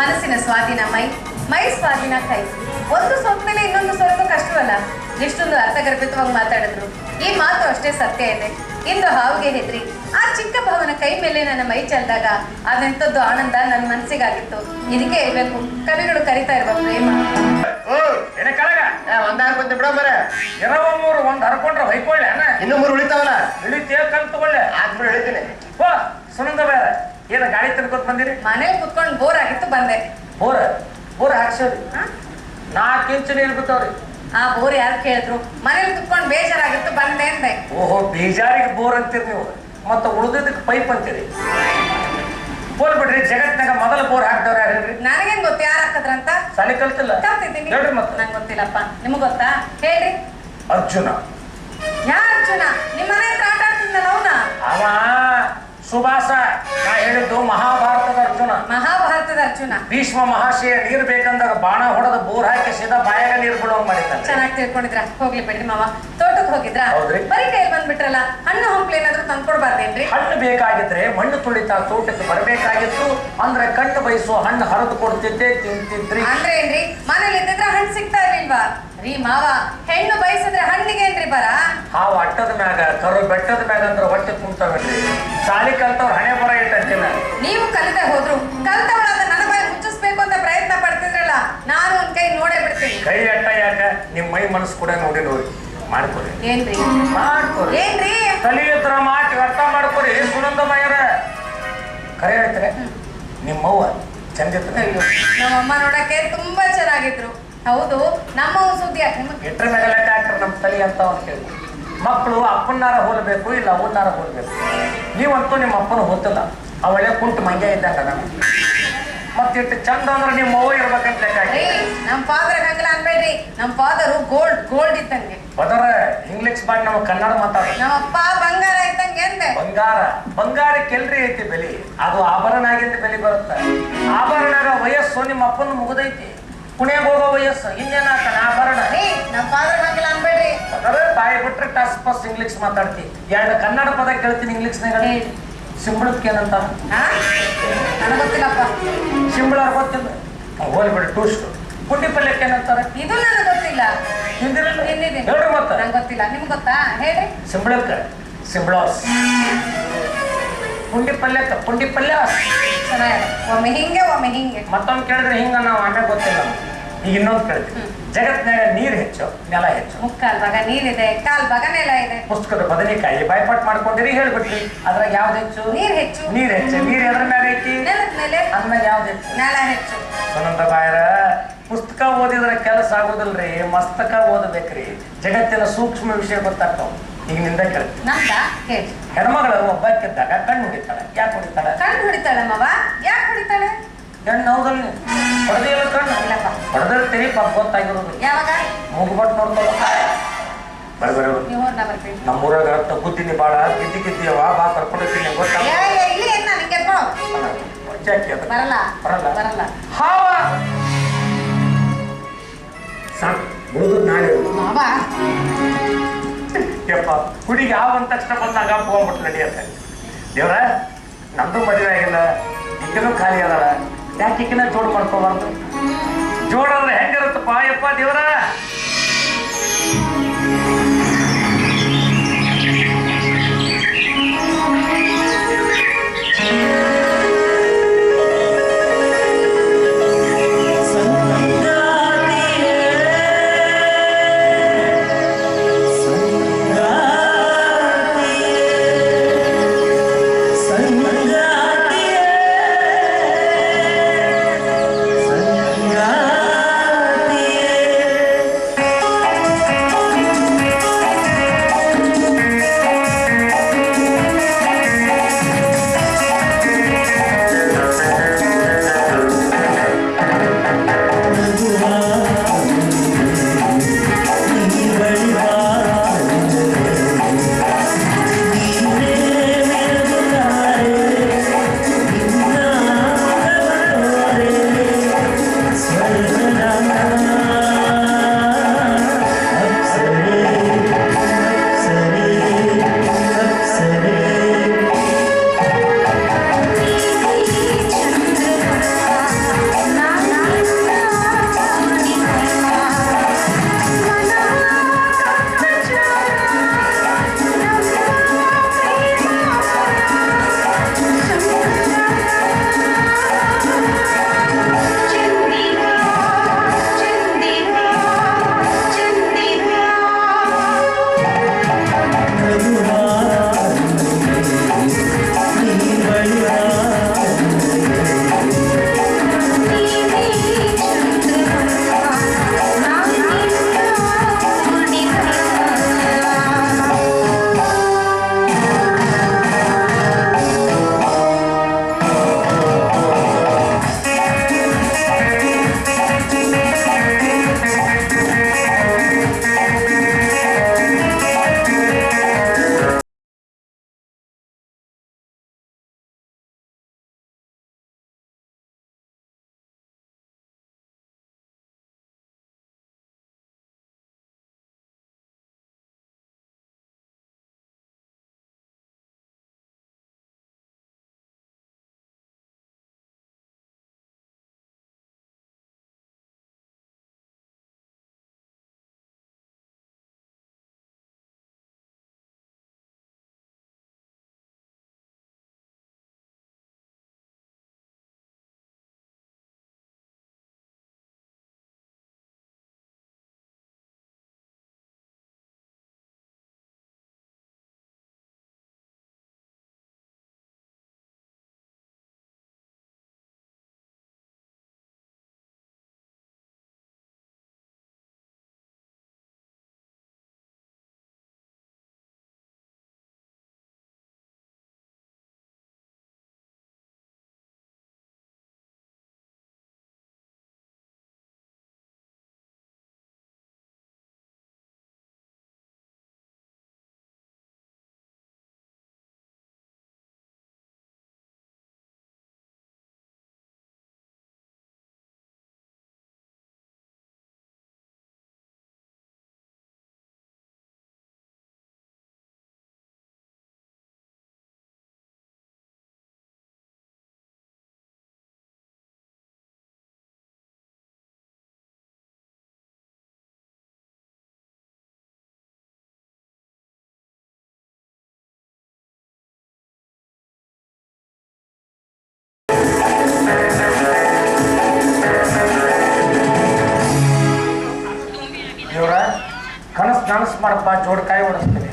ಮನಸ್ಸಿನ ಸ್ವಾಧೀನ ಮೈ ಮೈ ಸ್ವಾಧೀನ ಕೈ. ಒಂದು ಸೋತ್ಮೇಲೆ ಇನ್ನೊಂದು ಸ್ವಲ್ಪ ಕಷ್ಟವಲ್ಲ. ಎಷ್ಟೊಂದು ಅರ್ಥಗರ್ಭಿತವಾಗಿ ಮಾತಾಡಿದ್ರು. ಈ ಮಾತು ಅಷ್ಟೇ ಸತ್ಯ ಇದೆ. ಇಂದು ಹಾವಿಗೆ ಹೆದ್ರಿ ಆ ಚಿಕ್ಕ ಭಾವನ ಕೈ ಮೇಲೆ ನನ್ನ ಮೈ ಚೆಲ್ದಾಗ ಅದೆಂಥದ್ದು ಆನಂದ ನನ್ನ ಮನಸ್ಸಿಗಾಗಿತ್ತು. ಇದಕ್ಕೆ ಇರಬೇಕು ಕವಿಗಳು ಕರಿತಾ ಇರುವ ಪ್ರೇಮ. ಓ ಏನ ಕೆಳಗ? ಏ, ಒಂದ್ ಹಾಕೊಂತ ಬಿಡ ಮರ. ಎರವ ಮೂರು ಒಂದ್ ಹರ್ಕೊಂಡ್ರೆ ಹೊಯ್ಕೊಳ್ಳೆ ಅಣ್ಣ. ಇನ್ನು ಮೂರು ಉಳಿತಾವಲ್ಲ? ಇಳಿತೇ ಕಲ್ತ್ಕೊಳ್ಳೆ ಆದ್ಮೇಲೆ ಓ ಹೋ ಸುನಂದ ಬೇರೆ. ಏನ ಗಾಡಿ ತಿನ್ಕೋತ ಬಂದಿರಿ? ಮನೇಲಿ ಕುತ್ಕೊಂಡು ಬೋರ್ ಆಗಿತ್ತು ಬಂದೆ. ಬೋರ್? ಬೋರ್ ಹಾಕ್ಸೋರಿ? ನಾಲ್ಕು ಇಂಚು ನೀರು ಬಿತ್ತವ್ರಿ ಆ ಬೋರ್ ಯಾರು ಕೇಳಿದ್ರು? ಮನೇಲಿ ಕುತ್ಕೊಂಡು ಬೇಜಾರಾಗಿತ್ತು ಬಂದೆ ಅಂದೆ. ಓಹೋ ಬೇಜಾರಿಗೆ ಬೋರ್ ಅಂತೀರಿ ನೀವು. ಮತ್ತೆ ಉಳಿದಿದ್ದಕ್ಕೆ ಪೈಪ್ ಅಂತೀರಿ. ಬೋರ್ ಬಿಡ್ರಿ ಜಗತ್ನಾಗ ಮೊದಲ ಬೋರ್ ಹಾಕ್ದವ್ರ ಹೇಳ್ರಿ? ನನಗೇನ್ ಗೊತ್ತು ಯಾರು ಹಾಕದ್ರಂತ? ಸಲ ಕಲ್ತಿಲ್ಲ. ಕಲ್ತಿದ್ದೀನಿ. ಹೇಳ್ರಿ ಮತ್ತೆ. ನಂಗೆ ಗೊತ್ತಿಲ್ಲಪ್ಪ. ನಿಮ್ಗೆ ಗೊತ್ತಾ? ಹೇಳ್ರಿ. ಅರ್ಜುನ. ಯಾ ಅರ್ಜುನ? ನಿಮ್ಮ ಮನೆ ಹತ್ರ ಆಟ ಆಡ್ತಿದ್ದಲ್ಲ ಅವನ? ಸುಭಾಸ ನಾ ಹೇಳಿದ್ದು ಮಹಾಭಾರತದ ಅರ್ಜುನ. ಮಹಾಭಾರತದ ಅರ್ಜುನ. ಭೀಷ್ಮ ಮಹಾಶಯ ನೀರ್ ಬೇಕಂದಾಗ ಬಾಣ ಹೊಡೆದ ಬೋರ್ ಹಾಕಿ ಸೀದಾ ಬಾಯಾಗ ನೀರ್ ಬಿಡುವಂಗ್ ಮಾಡಿದ್ದಾನೆ ಚೆನ್ನಾಗಿ ತಿಳ್ಕೊಂಡಿದ್ರ? ಹೋಗ್ಲಿ ಬಿಡ್ರಿ ಮಾವ. ತೋಟಕ್ಕೆ ಹೋಗಿದ್ರ? ಹೌದ್ರಿ. ಬರೀ ಕೈ ಬಂದ್ಬಿಟ್ರಲ್ಲ ಹಣ್ಣು ಹಂಪ್ಲಿ ಏನಾದ್ರು ತಂದ್ಕೊಡ್ಬಾರ್ದೇನ್ರಿ? ಹಣ್ಣು ಬೇಕಾಗಿದ್ರೆ ಮಣ್ಣು ತುಳಿತಾ ತೋಟಕ್ಕೆ ಬರಬೇಕಾಗಿತ್ತು. ಅಂದ್ರೆ ಕಣ್ಣು ಬಯಸುವ ಹಣ್ಣು ಹರಿದು ಕೊಡ್ತಿದ್ದೆ ತಿಂತಿದ್ರಿ. ಅಂದ್ರೆ ಏನ್ರಿ? ಮನೇಲಿ ಇದ್ದಿದ್ರೆ ಹಣ್ಣು ಸಿಗ್ತಾ ಇರ್ಲಿಲ್ವಾ? ರೀ ಮಾವ ಹೆಣ್ಣು ಬಯಸಿದ್ರೆ ಹಣ್ಣಿಗೆ ಏನ್ರಿ ಬರ? ಹಾವು ಅಟ್ಟದ ಮ್ಯಾಗ ಕರು ಬೆಟ್ಟದ ಮ್ಯಾಗ ಅಂದ್ರೆ ಹೊಟ್ಟೆ ಕುಂತವಲ್ರಿ ಸಾಲಿ ಕಲ್ತವ್ರು ಹಣೆ ಬರ ಇಟ್ಟಂತಿಲ್ಲ ನೀವು ಕಲಿತೆ ಹೋದ್ರು. ಕಲ್ತವ್ರಾದ ನನ್ನ ಬಾಯಿ ಮುಚ್ಚಿಸ್ಬೇಕು ಅಂತ ಪ್ರಯತ್ನ ಪಡ್ತಿದ್ರಲ್ಲ ನಾನು ಒಂದ್ ಕೈ ನೋಡೇ ಬಿಡ್ತೀನಿ. ಕೈ ಅಟ್ಟ ಯಾಕ? ನಿಮ್ ಮೈ ಮನಸ್ಸು ಕೂಡ ನೋಡಿ ನೋಡಿ. ಮಾಡ್ಕೊರಿ. ಏನ್ರಿ? ಮಾಡ್ಕೊರಿ. ಏನ್ರಿ? ತಲೆ ಹತ್ರ ಮಾತಿ ಅರ್ಥ ಮಾಡ್ಕೊರಿ. ಸುನಂದ ಮಾಯರ. ಕರೆ ಹೇಳ್ತಾರೆ ನಿಮ್ಮವ್ವ ಅವ್ವ ಅಯ್ಯೋ ನಮ್ಮಮ್ಮ ನೋಡಕ್ಕೆ ತುಂಬಾ ಚೆನ್ನಾಗಿದ್ರು. ಹೌದು ನಮ್ಮ ಸುದ್ದಿ ಎಟ್ರ ಇಟ್ರ ಮೇಲೆ ಲೆಕ್ಕ ಹಾಕ್ರೆ ನಮ್ಮ ತಲೆ ಅಂತ ಅವ್ರು ಕೇಳಿ. ಮಕ್ಕಳು ಅಪ್ಪನ್ನಾರ ಹೋಲ್ಬೇಕು ಇಲ್ಲ ಅವನ್ನಾರ ಹೋಲ್ಬೇಕು. ನೀವಂತೂ ನಿಮ್ಮ ಅಪ್ಪನ ಹೊತ್ತಲ್ಲ. ಅವಳೆ ಕುಂಟು ಮಂಗೆ ಇದ್ದಾಗ ನಾನು ಮತ್ತಿಟ್ಟು ಚಂದ ಅಂದ್ರೆ ನಿಮ್ಮ ಅವ್ವ ಇರ್ಬೇಕಂತ ಲೆಕ್ಕ ನಮ್ಮ ಫಾದರ್ ಹಂಗಲ್ಲ ಅನ್ಬೇಡ್ರಿ. ನಮ್ಮ ಫಾದರ್ ಗೋಲ್ಡ್ ಗೋಲ್ಡ್ ಇದ್ದಂಗೆ. ಬದರ ಇಂಗ್ಲಿಷ್ ಬಾಡಿ ನಮ್ಮ ಕನ್ನಡ ಮಾತಾಡ್ತೀ ನಮ್ಮ ಅಪ್ಪ ಬಂಗಾರ ಇದ್ದಂಗೆ ಎಂದೆ ಬಂಗಾರ ಬಂಗಾರ ಕೆಲ್ರಿ ಐತಿ ಬೆಲೆ. ಅದು ಆಭರಣ ಆಗಿಂದ ಬೆಲೆ ಬರುತ್ತೆ. ಆಭರಣದ ವಯಸ್ಸು ನಿಮ್ಮ ಅಪ್ಪನ ಮುಗಿದೈತಿ. ಪುಣ್ಯಾಗ ಹೋಗೋ ವಯಸ್ಸು ಇನ್ನೇನಾಗ್ತಾನೆ ಆಭರಣ ಫಾದರ್ ಹಂಗಲ್ಲ ಅನ್ಬೇಡ್ರಿ. ಅದರ ಬಾಯಿ ಬಿಟ್ರೆ ಟಸ್ ಪಸ್ ಇಂಗ್ಲಿಷ್ ಮಾತಾಡ್ತಿ. ಎರಡು ಕನ್ನಡ ಪದ ಕೇಳ್ತೀನಿ ಇಂಗ್ಲಿಷ್ನಾಗ. ಸಿಂಬಳಕ್ಕೆ ಏನಂತ ಹಾ ನನಗ್ ಗೊತ್ತಿಲ್ಲಪ್ಪ. ಸಿಂಬಳ ಗೊತ್ತಿಲ್ಲ? ಹೋಲಿ ಬಿಡಿ ಟೂಸ್ಟ್ ಪುಂಡಿ ಪಲ್ಯಕ್ಕೆ ಏನಂತಾರೆ ಇದು ನನಗೆ ಗೊತ್ತಿಲ್ಲ. ಹಿಂದಿರಲ್ಲ. ಹಿಂದಿದೆ ಹೇಳ್ರಿ ಮತ್ತೆ. ನಂಗೆ ಗೊತ್ತಿಲ್ಲ. ನಿಮ್ಗೆ ಗೊತ್ತಾ? ಹೇಳಿ ಸಿಂಬಳಕ್ಕೆ ಸಿಂಬಳಾಸ್. ಪುಂಡಿ ಪಲ್ಯಕ್ಕೆ ಪುಂಡಿ ಪಲ್ಯ ಚೆನ್ನಾಗಿದೆ. ಒಮ್ಮೆ ಹಿಂಗೆ ಒಮ್ಮೆ ಹಿಂಗೆ. ಮತ್ತೊಂದು ಕೇಳಿದ್ರೆ ಹಿಂಗ ನಾವು ಆಮೇಲೆ ಗೊತ್ತಿಲ್ಲ. ಈಗ ಇನ್ನೊಂದು ಕೇಳ್ತೀವಿ ಜಗತ್ನಾಗ ನೀರು ಹೆಚ್ಚು ನೆಲ ಹೆಚ್ಚು. ಮುಕ್ಕಾಲ್ ಭಾಗ ನೀರಿದೆ ಕಾಲ್ ಭಾಗ ನೆಲ ಇದೆ. ಪುಸ್ತಕದ ಬದನೆಕಾಯಿ ಬಾಯ್ಪಾಟ್ ಮಾಡ್ಕೊಂಡಿರಿ ಹೇಳ್ಬಿಟ್ರಿ. ಅದ್ರಾಗ ಯಾವ್ದು ಹೆಚ್ಚು? ನೀರ್ ಹೆಚ್ಚು. ನೀರ್ ಹೆಚ್ಚು. ನೀರ್ ಎದ್ರ ಮ್ಯಾಗ ಐತಿ? ನೆಲದ ಮೇಲೆ. ಯಾವ್ದು ಹೆಚ್ಚು? ನೆಲ ಹೆಚ್ಚು. ಸುನಂದ ಬಾಯರ ಪುಸ್ತಕ ಓದಿದ್ರೆ ಕೆಲಸ ಆಗೋದಿಲ್ರಿ ಮಸ್ತಕ ಓದಬೇಕ್ರಿ. ಜಗತ್ತಿನ ಸೂಕ್ಷ್ಮ ವಿಷಯ ಗೊತ್ತಾಗ್ತಾವ. ಈಗ ನಿಂದ ಕೇಳ್ತೀನಿ. ಹೆಣ್ಮಗಳು ಒಬ್ಬಕ್ಕಿದ್ದಾಗ ಕಣ್ಣು ಹೊಡಿತಾಳೆ. ಯಾಕೆ ಹೊಡಿತಾಳೆ? ಕಣ್ಣು ಹೊಡಿತಾಳೆ ಮವ ಯಾಕೆ ಹೊಡಿತಾಳೆ? ಹೆಣ್ಣು ಹೌದಲ್ಲ ಹೊಡೆದಿಲ್ಲ ಕಣ್ಣು ಇಲ್ಲಪ್ಪ ಹೊಡೆದಿರ್ತೀರಿ ಪಾಪ ಗೊತ್ತಾಗಿರೋದು. ಯಾವಾಗ? ಮುಗ್ಬಟ್ ನೋಡ್ತಾವ ಬರ ಬರ. ನಮ್ಮೂರಾಗ ತಗ್ಗುತ್ತೀನಿ ಬಾಳ ಗಿದ್ದಿ ಗಿದ್ದಿಯವ ಬಾ ಗೊತ್ತಾಗ ಎತ್ಕೊಳೋ? ಬರಲ್ಲ ಬರಲ್ಲ. ಬರಲ್ಲ. ಹಾವ! ಸಾಕು ಉಳಿದು ನಾಳೆ ಯಪ್ಪ ಹುಡುಗಿ ಯಾವ ಅಂದ ತಕ್ಷಣ ಬಂದಾಗ ಹೋಗ್ಬಿಟ್ಟು ನಡೆಯತ್ತೆ ದೇವ್ರ ನಮ್ದು ಮದುವೆ ಆಗಿಲ್ಲ ಈಗಿನೂ ಖಾಲಿ ಅದಾಳ. ಯಾಕೆ ಜೋಡ್ ಮಾಡ್ಕೋಬಾರ್ದು ಜೋಡ್ ಅಂದ್ರೆ ಹೆಂಗಿರುತ್ತಪ್ಪ ಯಪ್ಪ ದೇವ್ರ? ಮನಸ್ಸು ಮಾಡಪ್ಪ ಜೋಡ್ಕಾಯಿ ಓಡಿಸ್ತೀನಿ